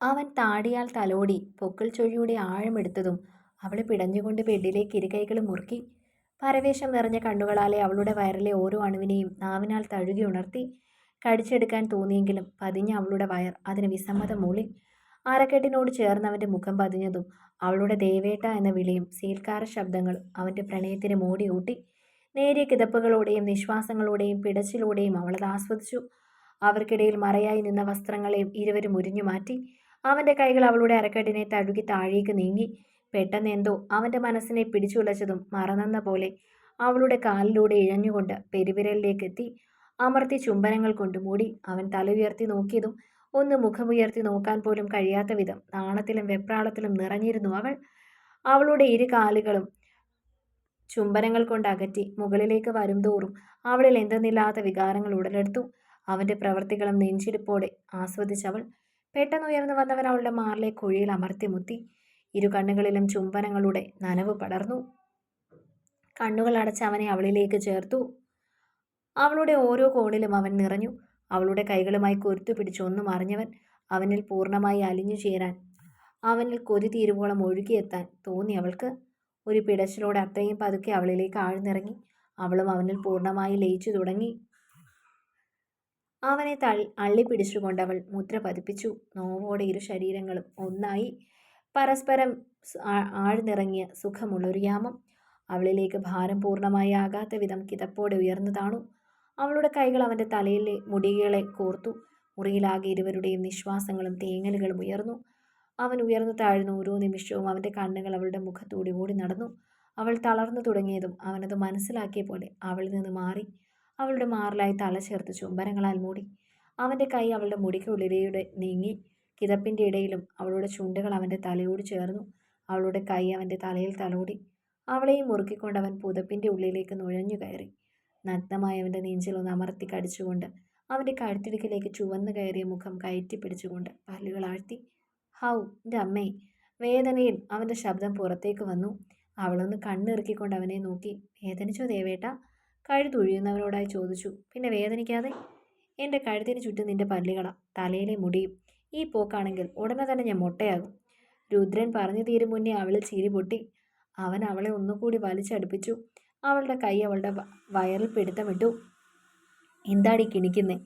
അവൻ താടിയാൽ തലോടി പൊക്കിൾ ചൊഴിയുടെ ആഴമെടുത്തതും അവളെ പിടഞ്ഞുകൊണ്ട് ബെഡിലേക്ക് ഇരുകൈകളും മുറുക്കി പരവേശം നിറഞ്ഞ കണ്ണുകളാലെ അവളുടെ വയറിലെ ഓരോ അണുവിനെയും നാവിനാൽ തഴുകി ഉണർത്തി കടിച്ചെടുക്കാൻ തോന്നിയെങ്കിലും പതിഞ്ഞ അവളുടെ വയർ അതിന് വിസമ്മതം മൂളി. അരക്കെട്ടിനോട് ചേർന്ന് അവന്റെ മുഖം പതിഞ്ഞതും അവളുടെ ദേവേട്ട എന്ന വിളിയും സീൽക്കാര ശബ്ദങ്ങൾ അവന്റെ പ്രണയത്തിന് മോടി ഊട്ടി. നേരിയ കിതപ്പുകളോടെയും നിശ്വാസങ്ങളോടെയും പിടച്ചിലൂടെയും അവളത് ആസ്വദിച്ചു. അവർക്കിടയിൽ മറയായി നിന്ന വസ്ത്രങ്ങളെയും ഇരുവരും ഉരിഞ്ഞു മാറ്റി അവന്റെ കൈകൾ അവളുടെ അരക്കെട്ടിനെ തഴുകി താഴേക്ക് നീങ്ങി. പെട്ടെന്ന് എന്തോ അവന്റെ മനസ്സിനെ പിടിച്ചുലച്ചതും മറന്നെന്ന പോലെ അവളുടെ കാലിലൂടെ ഇഴഞ്ഞുകൊണ്ട് പെരുവിരലിലേക്ക് എത്തി. അമർത്തി ചുംബനങ്ങൾ കൊണ്ട് മൂടി അവൻ തല ഉയർത്തി നോക്കിയതും ഒന്ന് മുഖമുയർത്തി നോക്കാൻ പോലും കഴിയാത്ത വിധം നാണത്തിലും വെപ്രാളത്തിലും നിറഞ്ഞിരുന്നു അവൾ. അവളുടെ ഇരു കാലുകളും ചുംബനങ്ങൾ കൊണ്ട് അകറ്റി മുകളിലേക്ക് വരും വരുംതോറും അവളിൽ എന്തെന്നില്ലാത്ത വികാരങ്ങൾ ഉടലെടുത്തു. അവന്റെ പ്രവൃത്തികളും നെഞ്ചിരിപ്പോടെ ആസ്വദിച്ചവൾ പെട്ടെന്ന് ഉയർന്നു വന്നവൻ അവളുടെ മാറിലെ കുഴിയിൽ അമർത്തി മുത്തി. ഇരു കണ്ണുകളിലും ചുംബനങ്ങളുടെ നനവ് പടർന്നു. കണ്ണുകൾ അടച്ച് അവനെ അവളിലേക്ക് ചേർത്തു. അവളുടെ ഓരോ കോണിലും അവൻ നിറഞ്ഞു. അവളുടെ കൈകളുമായി കൊരുത്തു പിടിച്ചൊന്നും അറിഞ്ഞവൻ അവനിൽ പൂർണമായി അലിഞ്ഞു ചേരാൻ അവനിൽ കൊതി തീരുവോളം ഒഴുകിയെത്താൻ തോന്നി അവൾക്ക്. ഒരു പിടച്ചിലോടെ അത്രയും പതുക്കെ അവളിലേക്ക് ആഴ്ന്നിറങ്ങി. അവളും അവനിൽ പൂർണമായി ലയിച്ചു തുടങ്ങി. അവനെ തള്ളി അള്ളിപ്പിടിച്ചുകൊണ്ട് അവൾ മുദ്ര പതിപ്പിച്ചു നോവോടെ ഇരു ശരീരങ്ങളും ഒന്നായി. പരസ്പരം ആഴ്ന്നിറങ്ങിയ സുഖമുള്ളൊരു യാമം. അവളിലേക്ക് ഭാരം പൂർണമായി ആകാത്ത വിധം കിതപ്പോടെ ഉയർന്നു താണു. അവളുടെ കൈകൾ അവന്റെ തലയിലെ മുടികളെ കോർത്തു. മുറിയിലാകെ ഇരുവരുടെയും നിശ്വാസങ്ങളും തേങ്ങലുകളും ഉയർന്നു. അവൻ ഉയർന്നു താഴ്ന്നു. ഓരോ നിമിഷവും അവന്റെ കണ്ണുകൾ അവളുടെ മുഖത്തൂടി ഓടി നടന്നു. അവൾ തളർന്നു തുടങ്ങിയതും അവനത് മനസ്സിലാക്കിയ പോലെ അവളിൽ നിന്ന് മാറി. അവളുടെ മാറിലായി തല ചേർത്ത് ചുംബനങ്ങളാൽ മൂടി. അവന്റെ കൈ അവളുടെ മുടിക്കുള്ളിലൂടെ നീങ്ങി. കിതപ്പിന്റെ ഇടയിലും അവളുടെ ചുണ്ടുകൾ അവന്റെ തലയോട് ചേർന്നു. അവളുടെ കൈ അവന്റെ തലയിൽ തലോടി. അവളെയും മുറുക്കിക്കൊണ്ട് അവൻ പുതപ്പിന്റെ ഉള്ളിലേക്ക് നുഴഞ്ഞു കയറി. നഗ്നമായ അവന്റെ നെഞ്ചിലൊന്ന് അമർത്തി കടിച്ചുകൊണ്ട് അവന്റെ കഴുത്തിടുക്കിലേക്ക് ചുവന്നു കയറിയ മുഖം കയറ്റി പിടിച്ചുകൊണ്ട് പല്ലുകൾ ആഴ്ത്തി. ഹൗ എന്റെ അമ്മേ. വേദനയിൽ അവന്റെ ശബ്ദം പുറത്തേക്ക് വന്നു. അവളൊന്ന് കണ്ണിറുക്കിക്കൊണ്ട് അവനെ നോക്കി. വേദനിച്ചോ ദേവേട്ട? കഴുതൊഴിയുന്നവനോടായി ചോദിച്ചു. പിന്നെ വേദനിക്കാതെ? എന്റെ കഴുത്തിന് ചുറ്റും നിന്റെ പല്ലുകള. തലയിലെ മുടിയും. ഈ പോക്കാണെങ്കിൽ ഉടനെ തന്നെ ഞാൻ മുട്ടയാകും. രുദ്രൻ പറഞ്ഞു തീരും മുന്നേ അവളിൽ ചിരി പൊട്ടി. അവൻ അവളെ ഒന്നുകൂടി വലിച്ചടുപ്പിച്ചു. അവളുടെ കൈ അവളുടെ വയറിൽ പിടുത്തമിട്ടു എന്താടി കിണിക്കുന്നേ?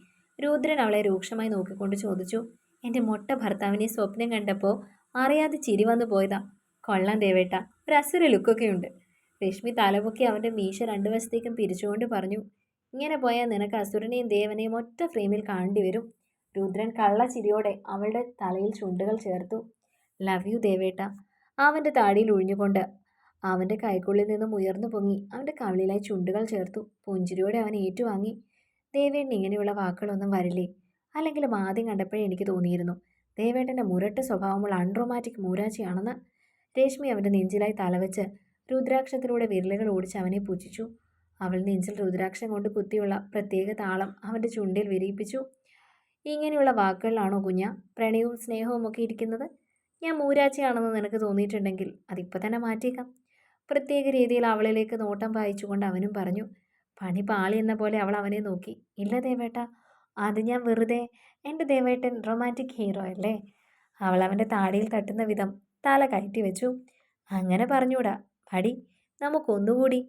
രുദ്രൻ അവളെ രൂക്ഷമായി നോക്കിക്കൊണ്ട് ചോദിച്ചു. എന്റെ മൊട്ട ഭർത്താവിനെ സ്വപ്നം കണ്ടപ്പോൾ അറിയാതെ ചിരി വന്നു പോയതാ. കൊള്ളാം ദേവേട്ട. ഒരു അസുര ലുക്കൊക്കെ ഉണ്ട് രശ്മി തലപൊക്കി അവന്റെ മീശ രണ്ടു വശത്തേക്കും പിരിച്ചുകൊണ്ട് പറഞ്ഞു ഇങ്ങനെ പോയാൽ നിനക്ക് അസുരനെയും ദേവനെയും ഒറ്റ ഫ്രെയിമിൽ കാണേണ്ടി വരും. രുദ്രൻ കള്ള ചിരിയോടെ അവളുടെ തലയിൽ ചുണ്ടുകൾ ചേർത്തു. ലവ് യു ദേവേട്ട. അവന്റെ താടിയിൽ ഒഴിഞ്ഞുകൊണ്ട് അവന്റെ കൈക്കുള്ളിൽ നിന്നും ഉയർന്നു പൊങ്ങി അവന്റെ കവിളിലായി ചുണ്ടുകൾ ചേർത്തു. പുഞ്ചിരിയോടെ അവൻ ഏറ്റുവാങ്ങി ദേവേട്ടൻ ഇങ്ങനെയുള്ള വാക്കുകളൊന്നും വരില്ലേ? അല്ലെങ്കിലും ആദ്യം കണ്ടപ്പോഴേ എനിക്ക് തോന്നിയിരുന്നു ദേവേട്ടന്റെ മുരട്ട സ്വഭാവമുള്ള അൺറൊമാറ്റിക് മൂരാച്ചിയാണെന്ന്. രേഷ്മി അവന്റെ നെഞ്ചിലായി തലവെച്ച് രുദ്രാക്ഷത്തിലൂടെ വിരലുകൾ ഓടിച്ച് അവനെ പൂജിച്ചു. അവൾ നെഞ്ചിൽ രുദ്രാക്ഷം കൊണ്ട് കുത്തിയുള്ള പ്രത്യേക താളം അവന്റെ ചുണ്ടിൽ വിരിയിപ്പിച്ചു. ഇങ്ങനെയുള്ള വാക്കുകളിലാണോ കുഞ്ഞ? പ്രണയവും സ്നേഹവും ഒക്കെ ഇരിക്കുന്നത്? ഞാൻ മൂരാച്ചയാണെന്ന് നിനക്ക് തോന്നിയിട്ടുണ്ടെങ്കിൽ അതിപ്പോൾ തന്നെ മാറ്റിയേക്കാം. പ്രത്യേക രീതിയിൽ അവളിലേക്ക് നോട്ടം പായിച്ചുകൊണ്ട് അവനും പറഞ്ഞു പണി പാളി എന്ന പോലെ അവൾ അവനെ നോക്കി. ഇല്ല ദേവേട്ട അത് ഞാൻ വെറുതെ എന്റെ ദേവേട്ടൻ റൊമാന്റിക് ഹീറോ അല്ലേ? അവൾ അവന്റെ താടിയിൽ തട്ടുന്ന വിധം തല കയറ്റി വെച്ചു. അങ്ങനെ പറഞ്ഞൂടാ പടി നമുക്കൊന്നുകൂടി.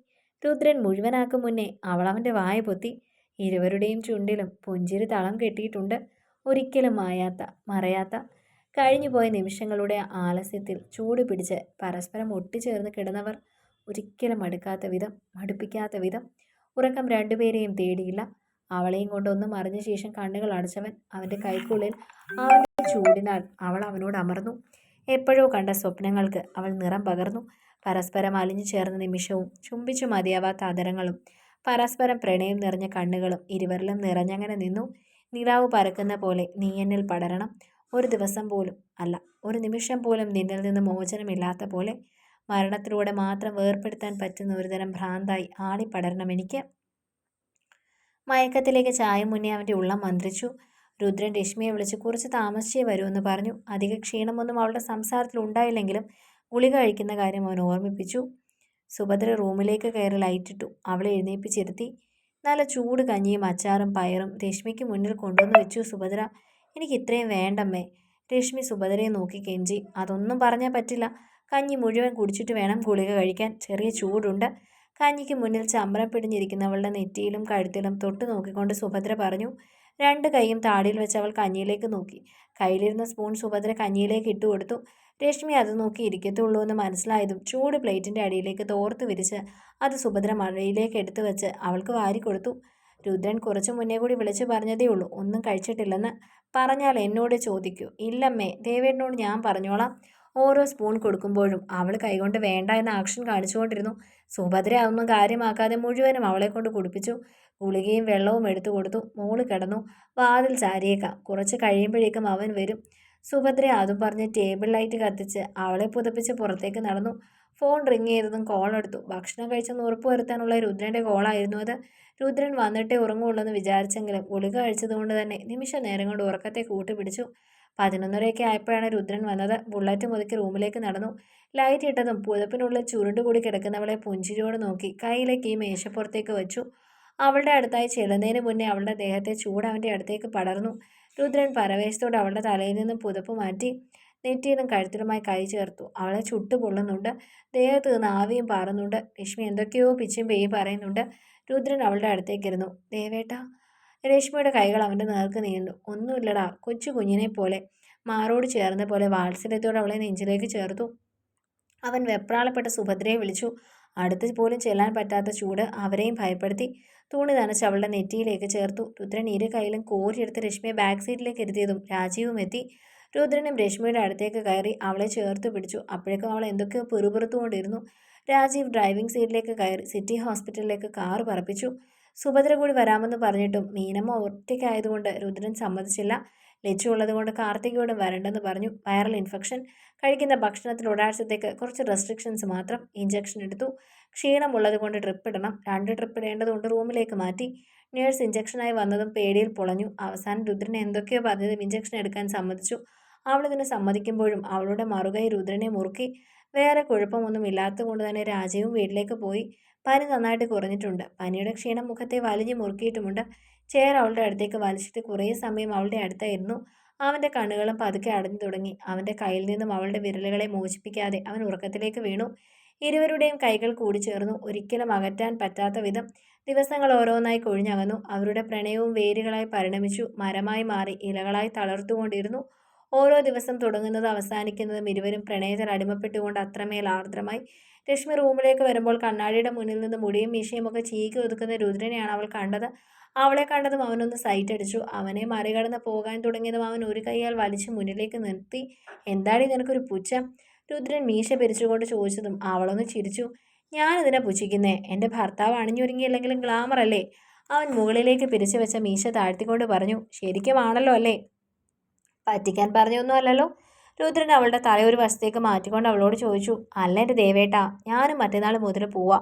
രുദ്രൻ മുഴുവനാക്കും മുന്നേ അവളവന്റെ വായ പൊത്തി. ഇരുവരുടെയും ചുണ്ടിലും പുഞ്ചിരി തളം കെട്ടിയിട്ടുണ്ട്. ഒരിക്കലും മായാത്ത മറയാത്ത. കഴിഞ്ഞുപോയ നിമിഷങ്ങളുടെ ആലസ്യത്തിൽ ചൂട് പിടിച്ച് പരസ്പരം ഒട്ടിച്ചേർന്ന് കിടന്നവർ ഒരിക്കലും മടുക്കാത്ത വിധം മടുപ്പിക്കാത്ത വിധം. ഉറക്കം രണ്ടുപേരെയും തേടിയില്ല. അവളെയും കൊണ്ടൊന്നും അറിഞ്ഞ ശേഷം കണ്ണുകൾ അടച്ചവൻ അവന്റെ കൈക്കുള്ളിൽ അവന്റെ ചൂടിനാൽ അവൾ അവനോട് അമർന്നു. എപ്പോഴോ കണ്ട സ്വപ്നങ്ങൾക്ക് അവൾ നിറം പകർന്നു. പരസ്പരം അലിഞ്ഞു ചേർന്ന നിമിഷവും ചുംബിച്ചു മതിയാവാത്ത അതരങ്ങളും പരസ്പരം പ്രണയം നിറഞ്ഞ കണ്ണുകളും ഇരുവരിലും നിറഞ്ഞങ്ങനെ നിന്നു. നിലാവ് പരക്കുന്ന പോലെ നീ എന്നിൽ പടരണം. ഒരു ദിവസം പോലും അല്ല ഒരു നിമിഷം പോലും നിന്നിൽ നിന്ന് മോചനമില്ലാത്ത പോലെ. മരണത്തിലൂടെ മാത്രം വേർപ്പെടുത്താൻ പറ്റുന്ന ഒരുതരം ഭ്രാന്തായി ആളിപ്പടരണം എനിക്ക്. മയക്കത്തിലേക്ക് ചായ മുന്നേ അവന്റെ ഉള്ളം മന്ത്രിച്ചു. രുദ്രൻ രശ്മിയെ വിളിച്ച് കുറച്ച് താമസിച്ചേ വരൂ എന്ന് പറഞ്ഞു. അധിക ക്ഷീണമൊന്നും അവളുടെ സംസാരത്തിൽ ഉണ്ടായില്ലെങ്കിലും ഗുളിക കഴിക്കുന്ന കാര്യം അവൻ ഓർമ്മിപ്പിച്ചു. സുഭദ്ര റൂമിലേക്ക് കയറി ലൈറ്റിട്ടു അവളെ എഴുന്നേപ്പിച്ചിരുത്തി. നല്ല ചൂട് കഞ്ഞിയും അച്ചാറും പയറും രശ്മിക്ക് മുന്നിൽ കൊണ്ടുവന്ന് വെച്ചു സുഭദ്ര. എനിക്ക് ഇത്രയും വേണ്ടമ്മേ. രശ്മി സുഭദ്രയെ നോക്കി കെഞ്ചി. അതൊന്നും പറഞ്ഞാൽ പറ്റില്ല. കഞ്ഞി മുഴുവൻ കുടിച്ചിട്ട് വേണം ഗുളിക കഴിക്കാൻ. ചെറിയ ചൂടുണ്ട്. കഞ്ഞിക്ക് മുന്നിൽ ചമ്പരം പിടിഞ്ഞിരിക്കുന്നവളുടെ നെറ്റിയിലും കഴുത്തിലും തൊട്ട് നോക്കിക്കൊണ്ട് സുഭദ്ര പറഞ്ഞു. രണ്ട് കൈയും താടിയിൽ വെച്ച് അവൾ കഞ്ഞിയിലേക്ക് നോക്കി. കയ്യിലിരുന്ന സ്പൂൺ സുഭദ്ര കഞ്ഞിയിലേക്ക് ഇട്ടുകൊടുത്തു രശ്മി അത് നോക്കി ഇരിക്കത്തുള്ളൂ എന്ന് മനസ്സിലായതും ചൂട് പ്ലേറ്റിന്റെ അടിയിലേക്ക് തോർത്ത് വിരിച്ച് അത് സുഭദ്ര മഴയിലേക്ക് എടുത്തു വെച്ച് അവൾക്ക് വാരി കൊടുത്തു. രുദ്രൻ കുറച്ചു മുന്നേ കൂടി വിളിച്ചു പറഞ്ഞതേ ഉള്ളൂ ഒന്നും കഴിച്ചിട്ടില്ലെന്ന്. പറഞ്ഞാൽ എന്നോട് ചോദിക്കൂ. ഇല്ലമ്മേ ദേവേട്ടനോട് ഞാൻ പറഞ്ഞോളാം. ഓരോ സ്പൂൺ കൊടുക്കുമ്പോഴും അവൾ കൈകൊണ്ട് വേണ്ട എന്ന ആക്ഷൻ കാണിച്ചുകൊണ്ടിരുന്നു. സുഭദ്ര അതൊന്നും കാര്യമാക്കാതെ മുഴുവനും അവളെ കൊണ്ട് കുടിപ്പിച്ചു. ഗുളികയും വെള്ളവും എടുത്തു കൊടുത്തു. മോൾ കിടന്നു. വാതിൽ ചാരിയേക്കാം. കുറച്ച് കഴിയുമ്പോഴേക്കും അവൻ വരും. സുഭദ്ര അതും പറഞ്ഞ് ടേബിൾ ലൈറ്റ് കത്തിച്ച് അവളെ പുതപ്പിച്ച് പുറത്തേക്ക് നടന്നു. ഫോൺ റിങ് ചെയ്തതും കോൾ എടുത്തു. ഭക്ഷണം കഴിച്ചെന്ന് ഉറപ്പുവരുത്താനുള്ള രുദ്രന്റെ കോളായിരുന്നു അത്. രുദ്രൻ വന്നിട്ടേ ഉറങ്ങുള്ളൂ വിചാരിച്ചെങ്കിലും ഗുളിക കഴിച്ചതുകൊണ്ട് തന്നെ നിമിഷ നേരം കൊണ്ട് ഉറക്കത്തെ കൂട്ടുപിടിച്ചു പതിനൊന്നരയൊക്കെ ആയപ്പോഴാണ് രുദ്രൻ വന്നത്. ബുള്ളറ്റ് മുതുക്കി റൂമിലേക്ക് നടന്നു. ലൈറ്റ് ഇട്ടതും പുതപ്പിനുള്ളിൽ ചുരുണ്ടുകൂടി കിടക്കുന്നവളെ പുഞ്ചിരിയോട് നോക്കി. കയ്യിലേക്ക് ഈ മേശപ്പുറത്തേക്ക് വെച്ചു. അവളുടെ അടുത്തായി ചെല്ലുന്നതിന് മുന്നേ അവളുടെ ദേഹത്തെ ചൂട് അവന്റെ അടുത്തേക്ക് പടർന്നു. രുദ്രൻ പരവേശത്തോടെ അവളുടെ തലയിൽ നിന്നും പുതപ്പ് മാറ്റി നെറ്റിയിലും കഴുത്തിലുമായി കൈ ചേർത്തു. അവളെ ചുട്ടു പൊള്ളുന്നുണ്ട് ദേഹത്ത് നിന്ന് ആവിയും പാറുന്നുണ്ട്. രശ്മി എന്തൊക്കെയോ പിച്ചും പേയും പറയുന്നുണ്ട്. രുദ്രൻ അവളുടെ അടുത്തേക്കിരുന്നു ദേവേട്ട. രശ്മിയുടെ കൈകൾ അവന്റെ നേർക്ക് നീണ്ടു. ഒന്നുമില്ലടാ. കൊച്ചു കുഞ്ഞിനെ പോലെ മാറോട് ചേർന്ന പോലെ വാത്സല്യത്തോടെ അവളെ നെഞ്ചിലേക്ക് ചേർത്തു. അവൻ വെപ്രാളപ്പെട്ട സുഭദ്രയെ വിളിച്ചു. അടുത്ത് പോലും ചെല്ലാൻ പറ്റാത്ത ചൂട് അവരെയും ഭയപ്പെടുത്തി. തുണി നനച്ച് അവളുടെ നെറ്റിയിലേക്ക് ചേർത്തു. രുദ്രൻ ഇരു കയ്യിലും കോരിയെടുത്ത് രശ്മിയെ ബാക്ക് സീറ്റിലേക്ക് ഇരുത്തിയതും രാജീവും എത്തി. രുദ്രനും രശ്മിയുടെ അടുത്തേക്ക് കയറി അവളെ ചേർത്ത് പിടിച്ചു. അപ്പോഴേക്കും അവൾ എന്തൊക്കെയോ പിറുപിറുത്തുകൊണ്ടിരുന്നു. രാജീവ് ഡ്രൈവിംഗ് സീറ്റിലേക്ക് കയറി സിറ്റി ഹോസ്പിറ്റലിലേക്ക് കാർ പറപ്പിച്ചു. സുഭദ്ര കൂടി വരാമെന്ന് പറഞ്ഞിട്ടും മീനമ്മ ഒറ്റയ്ക്കായതുകൊണ്ട് രുദ്രൻ സമ്മതിച്ചില്ല. ലച്ചു ഉള്ളതുകൊണ്ട് കാർത്തികയോടും വരണ്ടെന്ന് പറഞ്ഞു. വൈറൽ ഇൻഫെക്ഷൻ കഴിക്കുന്ന ഭക്ഷണത്തിൽ ഒരാഴ്ചത്തേക്ക് കുറച്ച് റെസ്ട്രിക്ഷൻസ് മാത്രം. ഇഞ്ചക്ഷൻ എടുത്തു. ക്ഷീണമുള്ളത് കൊണ്ട് ട്രിപ്പ് ഇടണം. രണ്ട് ട്രിപ്പ് ഇടേണ്ടതുകൊണ്ട് റൂമിലേക്ക് മാറ്റി. നേഴ്സ് ഇഞ്ചക്ഷനായി വന്നതും പേടിയിൽ പൊളഞ്ഞു. അവസാനം രുദ്രനെ എന്തൊക്കെയോ പറഞ്ഞതും ഇഞ്ചക്ഷൻ എടുക്കാൻ സമ്മതിച്ചു. അവളിതിന് സമ്മതിക്കുമ്പോഴും അവളുടെ മറുകൈ രുദ്രനെ മുറുക്കി. വേറെ കുഴപ്പമൊന്നും ഇല്ലാത്തതുകൊണ്ട് തന്നെ രാജയും വീട്ടിലേക്ക് പോയി. പനി നന്നായിട്ട് കുറഞ്ഞിട്ടുണ്ട്. പനിയുടെ ക്ഷീണം മുഖത്തെ വലിഞ്ഞു മുറുക്കിയിട്ടുമുണ്ട്. ചെയർ അവളുടെ അടുത്തേക്ക് വലിച്ചിട്ട് കുറേ സമയം അവളുടെ അടുത്തായിരുന്നു. അവന്റെ കണ്ണുകളും പതുക്കെ അടഞ്ഞു തുടങ്ങി. അവന്റെ കയ്യിൽ നിന്നും അവളുടെ വിരലുകളെ മോചിപ്പിക്കാതെ അവൻ ഉറക്കത്തിലേക്ക് വീണു. ഇരുവരുടെയും കൈകൾ കൂടിച്ചേർന്നു. ഒരിക്കലും അകറ്റാൻ പറ്റാത്ത വിധം ദിവസങ്ങൾ ഓരോന്നായി കൊഴിഞ്ഞകന്നു. അവരുടെ പ്രണയവും വേരുകളായി പരിണമിച്ചു. മരമായി മാറി ഇലകളായി തളർത്തുകൊണ്ടിരുന്നു. ഓരോ ദിവസം തുടങ്ങുന്നത് അവസാനിക്കുന്നതും ഇരുവരും പ്രണയത്തിൽ അടിമപ്പെട്ടുകൊണ്ട് അത്രമേൽ ആർദ്രമായി. രശ്മി റൂമിലേക്ക് വരുമ്പോൾ കണ്ണാടിയുടെ മുന്നിൽ നിന്ന് മുടിയും മീശയും ഒക്കെ ചീക്കി ഒതുക്കുന്ന രുദ്രനെയാണ് അവൾ കണ്ടത്. അവളെ കണ്ടതും അവനൊന്ന് സൈറ്റടിച്ചു. അവനെ മറികടന്ന് പോകാൻ തുടങ്ങിയതും അവൻ ഒരു കൈയാൽ വലിച്ചു മുന്നിലേക്ക് നിർത്തി. എന്താടി നിനക്കൊരു പുച്ഛം? രുദ്രൻ മീശ പിരിച്ചുകൊണ്ട് ചോദിച്ചതും അവളൊന്ന് ചിരിച്ചു. ഞാനിതിനെ പുച്ഛിക്കുന്നേ? എന്റെ ഭർത്താവ് അണിഞ്ഞൊരുങ്ങിയില്ലെങ്കിലും ഗ്ലാമർ അല്ലേ? അവൻ മുകളിലേക്ക് പിരിച്ചു വെച്ച മീശ താഴ്ത്തിക്കൊണ്ട് പറഞ്ഞു ശരിക്കും ആണല്ലോ അല്ലേ? പറ്റിക്കാൻ പറഞ്ഞൊന്നും അല്ലല്ലോ രുദ്രൻ അവളുടെ തലയൊരു വശത്തേക്ക് മാറ്റിക്കൊണ്ട് അവളോട് ചോദിച്ചു അല്ല എന്റെ ദേവേട്ടാ ഞാനും മറ്റന്നാൾ മുതൽ പോവാ.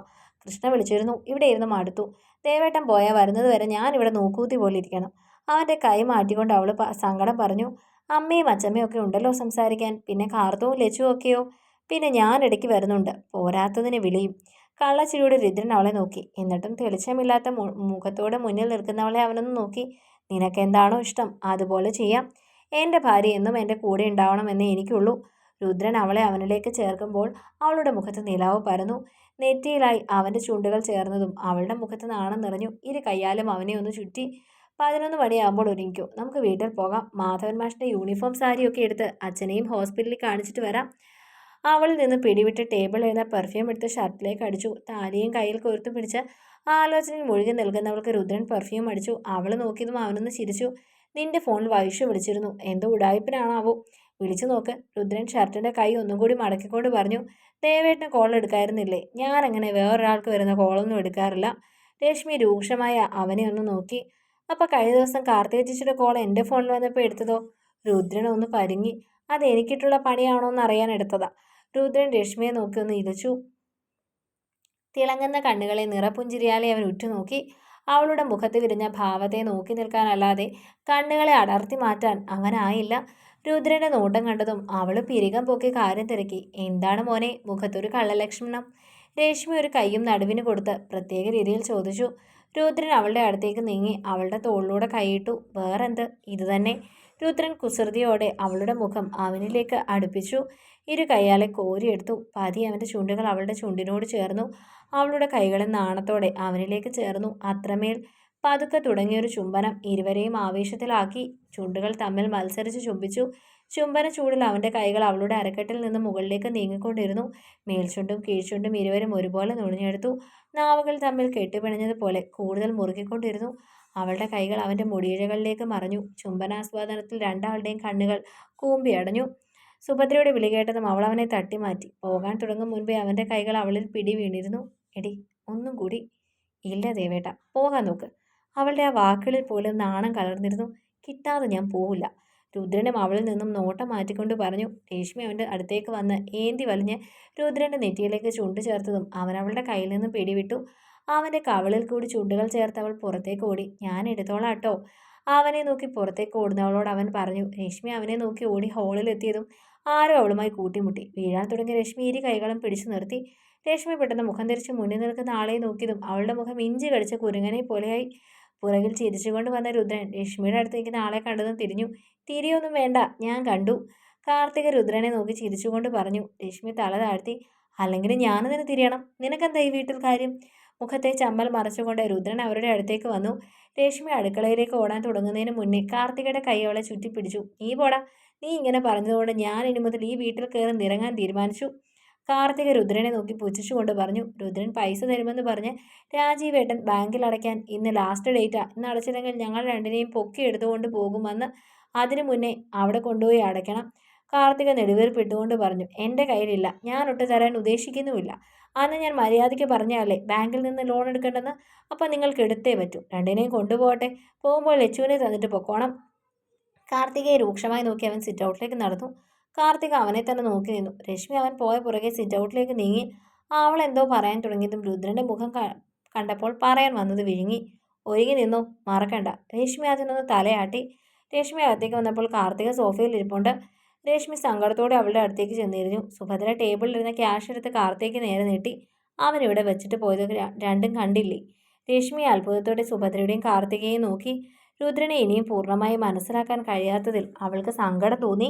കൃഷ്ണ വിളിച്ചിരുന്നു ഇവിടെ ഇരുന്ന് മടുത്തു. ദേവേട്ടൻ പോയാൽ വരുന്നത് വരെ ഞാനിവിടെ നോക്കൂത്തി പോലെ ഇരിക്കണം അവന്റെ കൈ മാറ്റിക്കൊണ്ട് അവൾ സങ്കടം പറഞ്ഞു അമ്മയും അച്ഛമ്മയും ഒക്കെ ഉണ്ടല്ലോ സംസാരിക്കാൻ. പിന്നെ കാർത്തവും ലച്ചുവും ഒക്കെയോ? പിന്നെ ഞാൻ ഇടയ്ക്ക് വരുന്നുണ്ട്. പോരാത്തതിന് വിളിയും. കള്ളച്ചിരിയുടെ രുദ്രൻ അവളെ നോക്കി. എന്നിട്ടും തെളിച്ചമില്ലാത്ത മുഖത്തോടെ മുന്നിൽ നിൽക്കുന്നവളെ അവനൊന്ന് നോക്കി. നിനക്കെന്താണോ ഇഷ്ടം? അതുപോലെ ചെയ്യാം. എന്റെ ഭാര്യ എന്നും എന്റെ കൂടെ ഉണ്ടാവണമെന്നേ എനിക്കുള്ളൂ. രുദ്രൻ അവളെ അവനിലേക്ക് ചേർക്കുമ്പോൾ അവളുടെ മുഖത്ത് നിലാവ് പരന്നു. നെറ്റിയിലായി അവന്റെ ചുണ്ടുകൾ ചേർന്നതും അവളുടെ മുഖത്ത് നാണം നിറഞ്ഞു. ഇരു കയ്യാലും അവനെ ഒന്ന് ചുറ്റി പതിനൊന്ന് മണിയാകുമ്പോൾ ഒരുങ്ങിക്കോ. നമുക്ക് വീട്ടിൽ പോകാം. മാധവൻ മാഷിന്റെ യൂണിഫോം സാരിയൊക്കെ എടുത്ത് അച്ഛനെയും ഹോസ്പിറ്റലിൽ കാണിച്ചിട്ട് വരാം. അവളിൽ നിന്ന് പിടിവിട്ട് ടേബിൾ എഴുന്ന പെർഫ്യൂം എടുത്ത് ഷർട്ടിലേക്ക് അടിച്ചു. താലിയും കയ്യിൽ കൊരുത്തു പിടിച്ച് ആലോചനയിൽ മുഴുകി നിൽക്കുന്നവൾക്ക് രുദ്രൻ പെർഫ്യൂം അടിച്ചു. അവൾ നോക്കിയതും അവനൊന്ന് ചിരിച്ചു. നിന്റെ ഫോണിൽ വൈഷു വിളിച്ചിരുന്നു. എന്തോ ഉടായ്പിനാണാവോ വിളിച്ചു നോക്ക്. രുദ്രൻ ഷർട്ടിന്റെ കൈ ഒന്നും കൂടി മടക്കിക്കൊണ്ട് പറഞ്ഞു. ദേവേട്ടന് കോൾ എടുക്കായിരുന്നില്ലേ? ഞാനങ്ങനെ വേറൊരാൾക്ക് വരുന്ന കോളൊന്നും എടുക്കാറില്ല. രശ്മി രൂക്ഷമായ അവനെ ഒന്ന് നോക്കി. അപ്പോൾ കഴിഞ്ഞ ദിവസം കാർത്തിക ചേച്ചിയുടെ കോൾ എന്റെ ഫോണിൽ വന്നപ്പോൾ എടുത്തതോ? രുദ്രൻ ഒന്ന് പരുങ്ങി. അത് എനിക്കിട്ടുള്ള പണിയാണോ എന്ന് അറിയാൻ എടുത്തതാ. രുദ്രൻ രശ്മിയെ നോക്കി ഒന്ന് ഇരച്ചു. തിളങ്ങുന്ന കണ്ണുകളെ നിറപുഞ്ചിരിയാലെ അവൻ ഉറ്റുനോക്കി. അവളുടെ മുഖത്ത് വിരിഞ്ഞ ഭാവത്തെ നോക്കി നിൽക്കാനല്ലാതെ കണ്ണുകളെ അടർത്തി മാറ്റാൻ അവനായില്ല രുദ്രന്റെ നോട്ടം കണ്ടതും അവൾ പിരികം പൊക്കി കാര്യം തിരക്കി. എന്താണ് മോനെ? മുഖത്തൊരു കള്ളലക്ഷണം. രേഷ്മി ഒരു കൈയും നടുവിന് കൊടുത്ത് പ്രത്യേക രീതിയിൽ ചോദിച്ചു. രുദ്രൻ അവളുടെ അടുത്തേക്ക് നീങ്ങി അവളുടെ തോളിലൂടെ കൈയിട്ടു വേറെന്ത്? ഇത് തന്നെ? രുദ്രൻ കുസൃതിയോടെ അവളുടെ മുഖം അവനിലേക്ക് അടുപ്പിച്ചു. ഇരു കൈയാലെ കോരിയെടുത്തു പതി അവന്റെ ചുണ്ടുകൾ അവളുടെ ചുണ്ടിനോട് ചേർന്നു. അവളുടെ കൈകളെ നാണത്തോടെ അവനിലേക്ക് ചേർന്നു. അത്രമേൽ പതുക്കെ തുടങ്ങിയൊരു ചുംബനം ഇരുവരെയും ആവേശത്തിലാക്കി. ചുണ്ടുകൾ തമ്മിൽ മത്സരിച്ച് ചുംബിച്ചു. ചുംബന ചൂടിൽ അവന്റെ കൈകൾ അവളുടെ അരക്കെട്ടിൽ നിന്ന് മുകളിലേക്ക് നീങ്ങിക്കൊണ്ടിരുന്നു. മേൽചുണ്ടും കീഴ്ചുണ്ടും ഇരുവരും ഒരുപോലെ നുണിഞ്ഞെടുത്തു നാവുകൾ തമ്മിൽ കെട്ടിപ്പിണഞ്ഞതുപോലെ കൂടുതൽ മുറുകിക്കൊണ്ടിരുന്നു. അവളുടെ കൈകൾ അവന്റെ മുടിയിഴകളിലേക്ക് മറിഞ്ഞു. ചുംബനാസ്വാദനത്തിൽ രണ്ടാളുടെയും കണ്ണുകൾ കൂമ്പിയടഞ്ഞു സുഭദ്രയുടെ വിളി കേട്ടതും അവൾ അവനെ തട്ടിമാറ്റി. പോകാൻ തുടങ്ങും മുൻപേ അവന്റെ കൈകൾ അവളിൽ പിടി വീണിരുന്നു. എടി ഒന്നും കൂടി. ഇല്ല ദേവേട്ട പോകാൻ നോക്ക്. അവളുടെ ആ വാക്കുകളിൽ പോലും നാണം കലർന്നിരുന്നു. കിട്ടാതെ ഞാൻ പോവില്ല. രുദ്രനും അവളിൽ നിന്നും നോട്ടം മാറ്റിക്കൊണ്ട് പറഞ്ഞു രേഷ്മി അവന്റെ അടുത്തേക്ക് വന്ന് ഏന്തി വലിഞ്ഞ് രുദ്രന്റെ നെറ്റിയിലേക്ക് ചുണ്ട് ചേർത്തതും അവൻ അവളുടെ കയ്യിൽ നിന്ന് പിടിവിട്ടു. അവന്റെ കവളിൽ കൂടി ചുണ്ടുകൾ ചേർത്ത് അവൾ പുറത്തേക്ക് ഓടി. ഞാൻ എടുത്തോളാം കേട്ടോ അവനെ നോക്കി പുറത്തേക്ക് ഓടുന്നവളോട് അവൻ പറഞ്ഞു രശ്മി അവനെ നോക്കി ഓടി ഹോളിലെത്തിയതും ആരോ അവളുമായി കൂട്ടിമുട്ടി. വീഴാൻ തുടങ്ങിയ രശ്മി ഇരു കൈകളും പിടിച്ചു നിർത്തി. രശ്മി പെട്ടെന്ന് മുഖം തിരിച്ച് മുന്നിൽ നിൽക്കുന്ന ആളെ നോക്കിയതും അവളുടെ മുഖം ഇഞ്ചി കടിച്ച കുരുങ്ങനെ പോലെയായി. പുറകിൽ ചിരിച്ചുകൊണ്ട് വന്ന രുദ്രൻ രശ്മിയുടെ അടുത്തേക്ക് നാളെ കണ്ടതും തിരിഞ്ഞു. തിരിയൊന്നും വേണ്ട ഞാൻ കണ്ടു. കാർത്തിക രുദ്രനെ നോക്കി ചിരിച്ചുകൊണ്ട് പറഞ്ഞു രശ്മി തല താഴ്ത്തി അല്ലെങ്കിൽ ഞാനതിന് തിരിയണം. നിനക്കെന്താ ഈ വീട്ടിൽ കാര്യം? മുഖത്തെ ചമ്മൽ മറച്ചുകൊണ്ട് രുദ്രൻ അവരുടെ അടുത്തേക്ക് വന്നു. രശ്മി അടുക്കളയിലേക്ക് ഓടാൻ തുടങ്ങുന്നതിന് മുന്നേ കാർത്തികയുടെ കൈയോളെ ചുറ്റിപ്പിടിച്ചു. നീ പോടാ. നീ ഇങ്ങനെ പറഞ്ഞതുകൊണ്ട് ഞാൻ ഇനി മുതൽ ഈ വീട്ടിൽ കയറി നിറങ്ങാൻ തീരുമാനിച്ചു. കാർത്തിക രുദ്രനെ നോക്കി പുച്ഛിച്ചുകൊണ്ട് പറഞ്ഞു രുദ്രൻ പൈസ തരുമെന്ന് പറഞ്ഞ് രാജീവേട്ടൻ ബാങ്കിൽ അടയ്ക്കാൻ ഇന്ന് ലാസ്റ്റ് ഡേറ്റാ ഇന്ന് അടച്ചില്ലെങ്കിൽ ഞങ്ങൾ രണ്ടിനെയും പൊക്കി എടുത്തുകൊണ്ട് പോകുമെന്ന് അതിനു മുന്നേ അവിടെ കൊണ്ടുപോയി അടയ്ക്കണം. കാർത്തിക നെടുവേർപ്പിട്ടുകൊണ്ട് പറഞ്ഞു എന്റെ കയ്യിലില്ല. ഞാൻ ഒട്ട് തരാൻ ഉദ്ദേശിക്കുന്നുമില്ല. അന്ന് ഞാൻ മര്യാദയ്ക്ക് പറഞ്ഞാലേ ബാങ്കിൽ നിന്ന് ലോൺ എടുക്കേണ്ടെന്ന്? അപ്പം നിങ്ങൾക്ക് എടുത്തേ പറ്റൂ. രണ്ടിനെയും കൊണ്ടുപോകട്ടെ. പോകുമ്പോൾ ലച്ചുവിനെ തന്നിട്ട് പൊക്കോണം. കാർത്തികയെ രൂക്ഷമായി നോക്കി അവൻ സിറ്റ് ഔട്ടിലേക്ക് നടന്നു. കാർത്തിക അവനെ തന്നെ നോക്കി നിന്നു. രശ്മി അവൻ പോയ പുറകെ സിറ്റ് ഔട്ടിലേക്ക് നീങ്ങി. അവൾ എന്തോ പറയാൻ തുടങ്ങിയതും രുദ്രന്റെ മുഖം കണ്ടപ്പോൾ പറയാൻ വന്നത് വിഴുങ്ങി. ഒരുങ്ങി നിന്നു. മറക്കണ്ട. രശ്മി അതിനൊന്ന് തലയാട്ടി. രശ്മി അകത്തേക്ക് വന്നപ്പോൾ കാർത്തിക സോഫയിൽ ഇരിപ്പുണ്ട്. രശ്മി സങ്കടത്തോടെ അവളുടെ അടുത്തേക്ക് ചെന്നിരുന്നു. സുഭദ്ര ടേബിളിലിരുന്ന ക്യാഷ് എടുത്ത് കാർത്തേക്ക് നേരെ നീട്ടി. അവൻ ഇവിടെ വെച്ചിട്ട് പോയത് രണ്ടും കണ്ടില്ലേ? രശ്മി അത്ഭുതത്തോടെ സുഭദ്രയുടെയും കാർത്തികയെയും നോക്കി. രുദ്രനെ ഇനിയും പൂർണമായി മനസ്സിലാക്കാൻ കഴിയാത്തതിൽ അവൾക്ക് സങ്കടം തോന്നി.